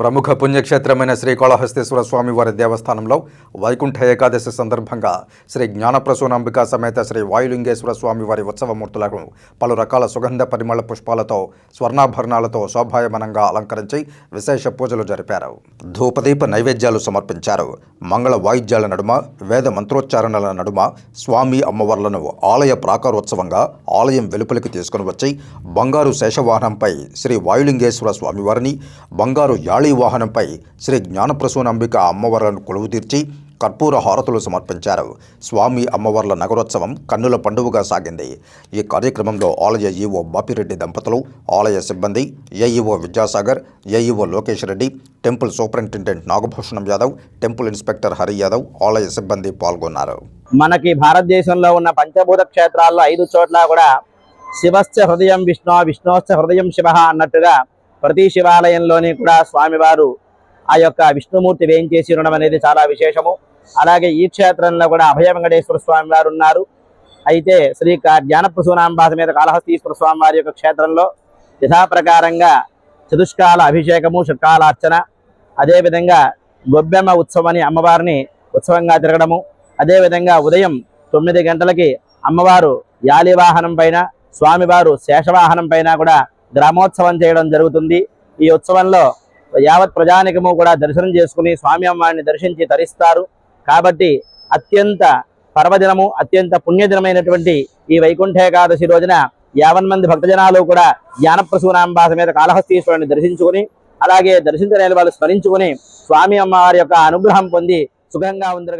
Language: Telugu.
ప్రముఖ పుణ్యక్షేత్రమైన శ్రీకాళహస్తేశ్వర స్వామి వారి దేవస్థానంలో వైకుంఠ ఏకాదశి సందర్భంగా శ్రీ జ్ఞానప్రసూనాంబిక సమేత శ్రీ వాయులింగేశ్వర స్వామి వారి ఉత్సవమూర్తులకు పలు రకాల సుగంధ పరిమళ పుష్పాలతో స్వర్ణాభరణాలతో శోభాయమనంగా అలంకరించి విశేష పూజలు జరిపారు. ధూపదీప నైవేద్యాలు సమర్పించారు. మంగళ వాయిద్యాల నడుమ వేద మంత్రోచ్చారణల నడుమ స్వామి అమ్మవార్లను ఆలయ ప్రాకారోత్సవంగా ఆలయం వెలుపలికి తీసుకుని వచ్చి బంగారు శేషవాహనంపై శ్రీ వాయులింగేశ్వర స్వామివారిని బంగారు యాళీ వాహనంపై శ్రీ జ్ఞానప్రసూనంబిక అమ్మవార్లను కొలువు తీర్చి కర్పూర హారతులు సమర్పించారు. స్వామి అమ్మవార్ల నగరోత్సవం కన్నుల పండుగగా సాగింది. ఈ కార్యక్రమంలో ఆలయ ఈఓ బాపిరెడ్డి దంపతులు ఆలయ సిబ్బంది AEO Vidyasagar AEO Lokesh Reddy temple superintendent Nagabhushanam Yadav temple inspector Hari Yadav ఆలయ సిబ్బంది పాల్గొన్నారు. మనకి భారతదేశంలో ఉన్న పంచభూత క్షేత్రాల్లో ఐదు చోట్ల కూడా శివస్థ హృదయం విష్ణు విష్ణోస్థ హృదయం శివ అన్నట్టుగా ప్రతి శివాలయంలోని కూడా స్వామివారు ఆ యొక్క విష్ణుమూర్తి వేయించేసి ఉండడం అనేది చాలా విశేషము. అలాగే ఈ క్షేత్రంలో కూడా అభయ వెంకటేశ్వర స్వామి వారు ఉన్నారు. అయితే శ్రీ కా- జ్ఞానప్రసూనాంబాస మీద కాళహస్తీశ్వర స్వామి వారి యొక్క క్షేత్రంలో యథాప్రకారంగా చతుష్కాల అభిషేకము షట్కాలార్చన అదేవిధంగా గొబ్బెమ్మ ఉత్సవం అని అమ్మవారిని ఉత్సవంగా తిరగడము అదేవిధంగా ఉదయం తొమ్మిది గంటలకి అమ్మవారు యాలి వాహనం పైన స్వామివారు శేషవాహనం పైన కూడా గ్రామోత్సవం చేయడం జరుగుతుంది. ఈ ఉత్సవంలో యావత్ ప్రజానికము కూడా దర్శనం చేసుకుని స్వామి అమ్మవారిని దర్శించి తరిస్తారు. కాబట్టి అత్యంత పర్వదినము అత్యంత పుణ్యదినమైనటువంటి ఈ వైకుంఠ ఏకాదశి రోజున యావన్ మంది భక్తజనాలు కూడా జ్ఞానప్రసూనాంబాస మీద కాళహస్తీశ్వరుని దర్శించుకుని అలాగే దర్శించలేని వాళ్ళు స్మరించుకుని స్వామి అమ్మవారి యొక్క అనుగ్రహం పొంది సుఖంగా ఉందిగా